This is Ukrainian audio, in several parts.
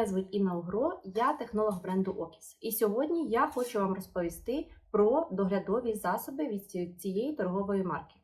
Мене звуть Інна Угро, я технолог бренду Окіс. І сьогодні я хочу вам розповісти про доглядові засоби від цієї торгової марки.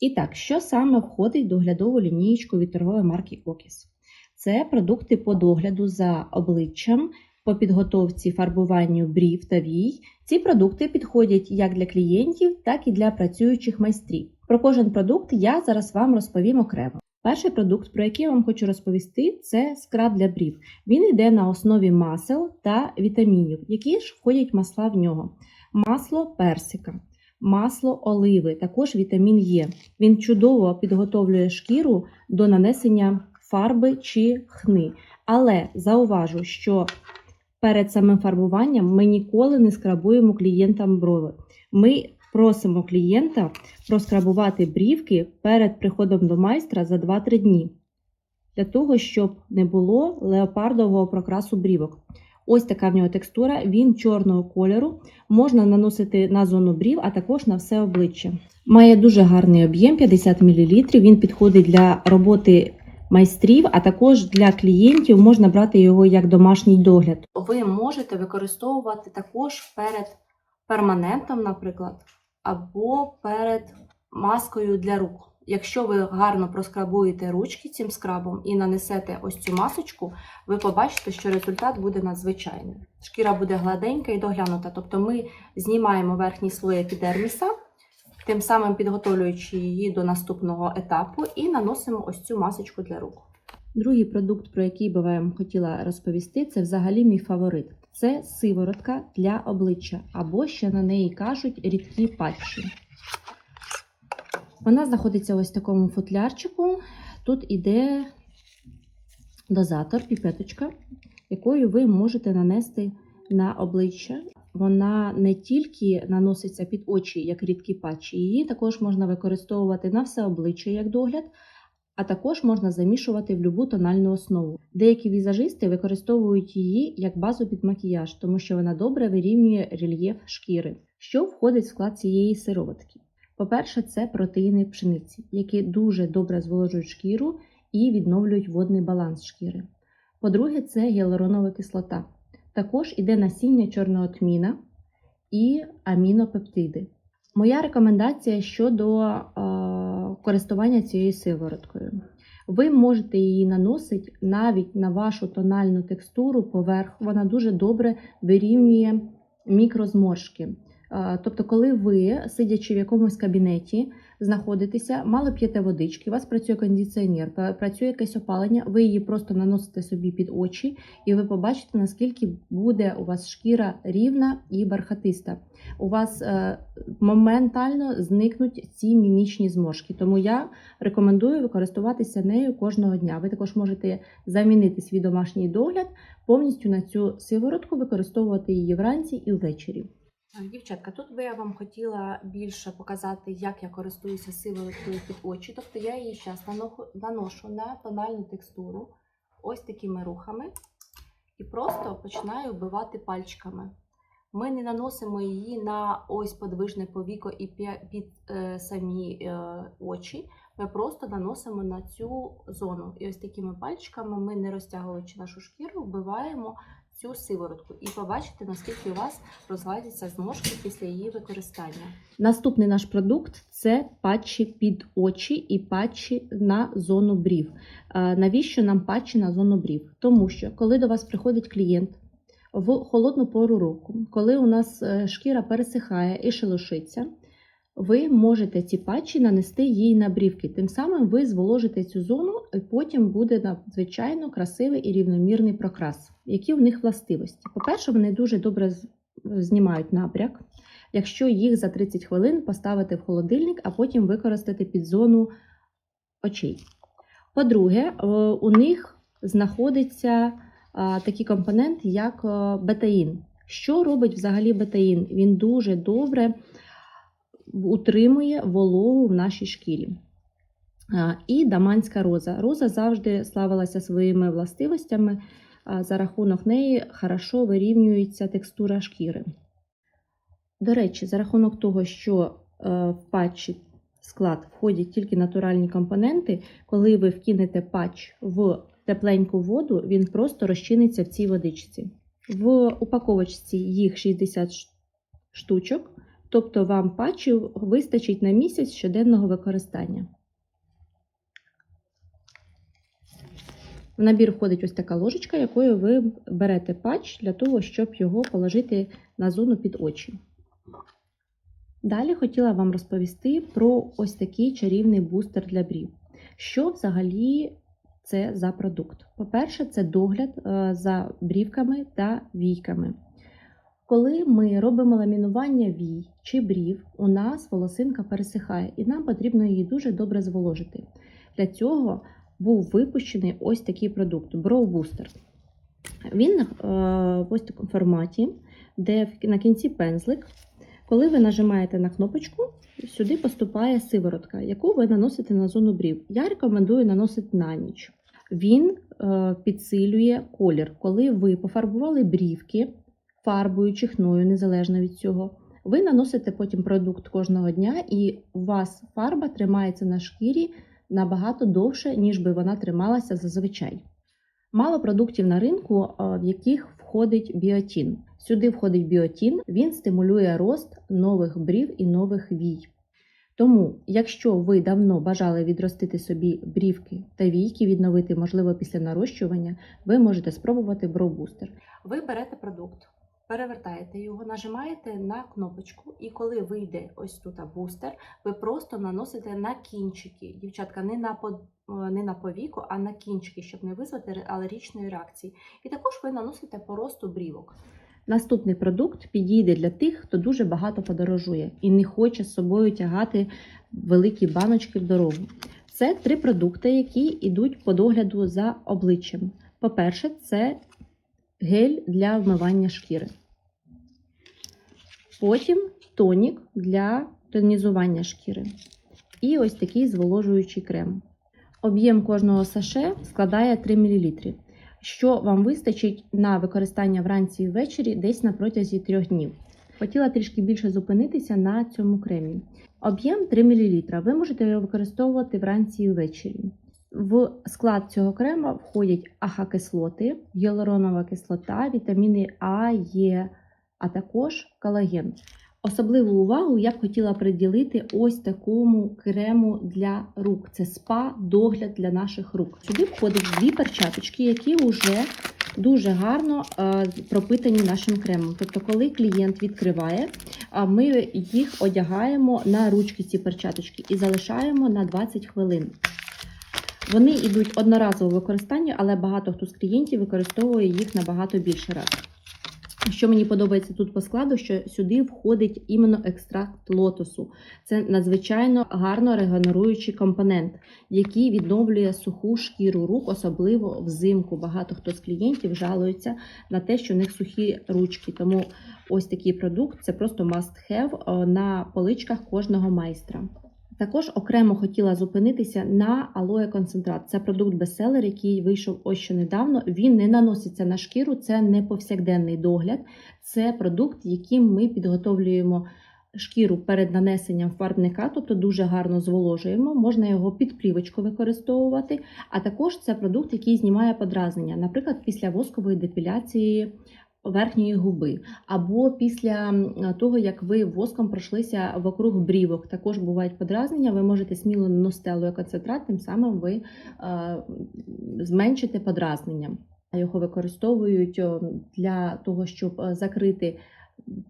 І так, що саме входить в доглядову лінієчку від торгової марки Окіс? Це продукти по догляду за обличчям, по підготовці фарбуванню брів та вій. Ці продукти підходять як для клієнтів, так і для працюючих майстрів. Про кожен продукт я зараз вам розповім окремо. Перший продукт, про який я вам хочу розповісти, це скраб для брів. Він йде на основі масел та вітамінів, які ж входять масла в нього. Масло персика, масло оливи, також вітамін Е. Він чудово підготовлює шкіру до нанесення фарби чи хни. Але зауважу, що перед самим фарбуванням ми ніколи не скрабуємо клієнтам брови. Ми просимо клієнта проскрабувати брівки перед приходом до майстра за 2-3 дні, для того, щоб не було леопардового прокрасу брівок. Ось така в нього текстура, він чорного кольору, можна наносити на зону брів, а також на все обличчя. Має дуже гарний об'єм 50 мл. Він підходить для роботи майстрів, а також для клієнтів можна брати його як домашній догляд. Ви можете використовувати також перед перманентом, наприклад, або перед маскою для рук. Якщо ви гарно проскрабуєте ручки цим скрабом і нанесете ось цю масочку, ви побачите, що результат буде надзвичайний. Шкіра буде гладенька і доглянута. Тобто ми знімаємо верхній слой епідерміса, тим самим підготовлюючи її до наступного етапу, і наносимо ось цю масочку для рук. Другий продукт, про який би вам хотіла розповісти, це взагалі мій фаворит. Це сиворотка для обличчя, або ще на неї кажуть рідкі патчі. Вона знаходиться ось в такому футлярчику. Тут іде дозатор, піпеточка, якою ви можете нанести на обличчя. Вона не тільки наноситься під очі, як рідкі патчі, її також можна використовувати на все обличчя як догляд, а також можна замішувати в любу тональну основу. Деякі візажисти використовують її як базу під макіяж, тому що вона добре вирівнює рельєф шкіри. Що входить в склад цієї сироватки? По-перше, це протеїни пшениці, які дуже добре зволожують шкіру і відновлюють водний баланс шкіри. По-друге, це гіалуронова кислота. Також іде насіння чорного тміна і амінопептиди. Моя рекомендація щодо користування цією сивороткою. Ви можете її наносити навіть на вашу тональну текстуру поверх. Вона дуже добре вирівнює мікрозморшки. Е, Тобто, коли ви, сидячи в якомусь кабінеті, знаходитеся, мало п'єте водички, у вас працює кондиціонер, працює якесь опалення, ви її просто наносите собі під очі, і ви побачите, наскільки буде у вас шкіра рівна і бархатиста. У вас е, моментально зникнуть ці мімічні зморшки. Тому я рекомендую використовуватися нею кожного дня. Ви також можете замінити свій домашній догляд повністю на цю сиворотку, використовувати її вранці і ввечері. Дівчатка, тут би я вам хотіла більше показати, як я користуюся сивороткою під очі. Тобто я її зараз наношу на тональну текстуру ось такими рухами і просто починаю вбивати пальчиками. Ми не наносимо її на ось подвижне повіко і під е, самі е, очі. Ми просто наносимо на цю зону. І ось такими пальчиками ми, не розтягуючи нашу шкіру, вбиваємо цю сиворотку. І побачите, наскільки у вас розгладяться зморшки після її використання. Наступний наш продукт це патчі під очі і патчі на зону брів. Навіщо нам патчі на зону брів? Тому що коли до вас приходить клієнт в холодну пору року, коли у нас е, шкіра пересихає і шелушиться, ви можете ці патчі нанести їй на брівки. Тим самим ви зволожите цю зону, і потім буде надзвичайно красивий і рівномірний прокрас. Які в них властивості? По-перше, вони дуже добре знімають напряг. Якщо їх за 30 хвилин поставити в холодильник, а потім використати під зону очей. По-друге, е, у них знаходиться а, такий компонент, як е, бетаїн. Що робить взагалі бетаїн? Він дуже добре утримує вологу в нашій шкірі. І даманська роза. Роза завжди славилася своїми властивостями. За рахунок неї хорошо вирівнюється текстура шкіри. До речі, за рахунок того, що е, в патчі склад входять тільки натуральні компоненти, коли ви вкинете патч в тепленьку воду, він просто розчиниться в цій водичці. В упаковочці їх 60 штучок, тобто вам патчів вистачить на місяць щоденного використання. В набір входить ось така ложечка, якою ви берете патч для того, щоб його положити на зону під очі. Далі хотіла вам розповісти про ось такий чарівний бустер для брів. Що взагалі це за продукт? По-перше, це догляд е, за брівками та війками. Коли ми робимо ламінування вій чи брів, у нас волосинка пересихає, і нам потрібно її дуже добре зволожити. Для цього був випущений ось такий продукт Brow Booster. Він е, в ось такому форматі, де на кінці пензлик. Коли ви нажимаєте на кнопочку, сюди поступає сиворотка, яку ви наносите на зону брів. Я рекомендую наносити на ніч. Він е, підсилює колір. Коли ви пофарбували брівки фарбою чи хною, незалежно від цього, ви наносите потім продукт кожного дня, і у вас фарба тримається на шкірі набагато довше, ніж би вона трималася зазвичай. Мало продуктів на ринку, е, в яких входить біотін. Сюди входить біотін, він стимулює рост нових брів і нових вій. Тому, якщо ви давно бажали відростити собі брівки та війки, відновити, можливо, після нарощування, ви можете спробувати броубустер. Ви берете продукт, перевертаєте його, нажимаєте на кнопочку, і коли вийде ось тут бустер, ви просто наносите на кінчики. Дівчатка, не на по- е, не на повіку, а на кінчики, щоб не визвати алергічної реакції. І також ви наносите по брівок. Наступний продукт підійде для тих, хто дуже багато подорожує і не хоче з собою тягати великі баночки в дорогу. Це три продукти, які йдуть по догляду за обличчям. По-перше, це гель для вмивання шкіри. Потім тонік для тонізування шкіри. І ось такий зволожуючий крем. Об'єм кожного саше складає 3 мл, що вам вистачить на використання вранці і ввечері десь на протязі 3 днів. Хотіла трішки більше зупинитися на цьому кремі. Об'єм 3 мл. Ви можете його використовувати вранці і ввечері. В склад цього крема входять АХ-кислоти, гіалуронова кислота, вітаміни А, Е, а також колаген. Особливу увагу я б хотіла приділити ось такому крему для рук. Це спа догляд для наших рук. Сюди входять дві перчаточки, які вже дуже гарно е, пропитані нашим кремом. Тобто, коли клієнт відкриває, ми їх одягаємо на ручки ці перчаточки і залишаємо на 20 хвилин. Вони йдуть одноразово в використанні, але багато хто з клієнтів використовує їх набагато більше разів. Що мені подобається тут по складу, що сюди входить іменно екстракт лотосу. Це надзвичайно гарно регенеруючий компонент, який відновлює суху шкіру рук, особливо взимку. Багато хто з клієнтів жалується на те, що в них сухі ручки. Тому ось такий продукт це просто must have е, на поличках кожного майстра. Також окремо хотіла зупинитися на алоє концентрат. Це продукт бестселер, який вийшов ось що недавно. Він не наноситься на шкіру, це не повсякденний догляд. Це продукт, яким ми підготовлюємо шкіру перед нанесенням фарбника, тобто дуже гарно зволожуємо. Можна його під плівочку використовувати. А також це продукт, який знімає подразнення, наприклад, після воскової депіляції. Верхньої губи, або після того, як ви воском пройшлися вокруг брівок, також бувають подразнення, ви можете сміло наносити алоеконцентрат, тим самим ви е, зменшите подразнення. Його використовують для того, щоб е, закрити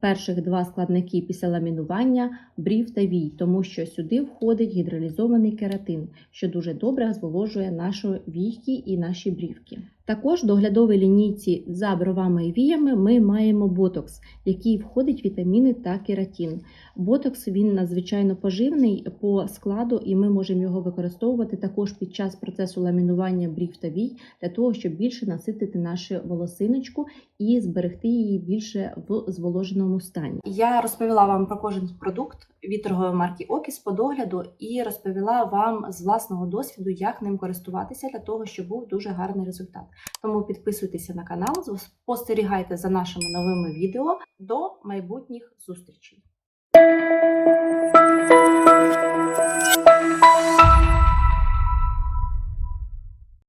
перших два складники після ламінування брів та вій, тому що сюди входить гідролізований кератин, що дуже добре зволожує наші війки і наші брівки. Також в доглядовій лінійці за бровами і віями ми маємо ботокс, в який входить вітаміни та кератин. Ботокс він надзвичайно поживний по складу, і ми можемо його використовувати також під час процесу ламінування брів та вій для того, щоб більше наситити нашу волосиночку і зберегти її більше в зволоженому стані. Я розповіла вам про кожен продукт від марки Окіс по догляду і розповіла вам з власного досвіду, як ним користуватися для того, щоб був дуже гарний результат. Тому підписуйтеся на канал, спостерігайте за нашими новими відео. До майбутніх зустрічей!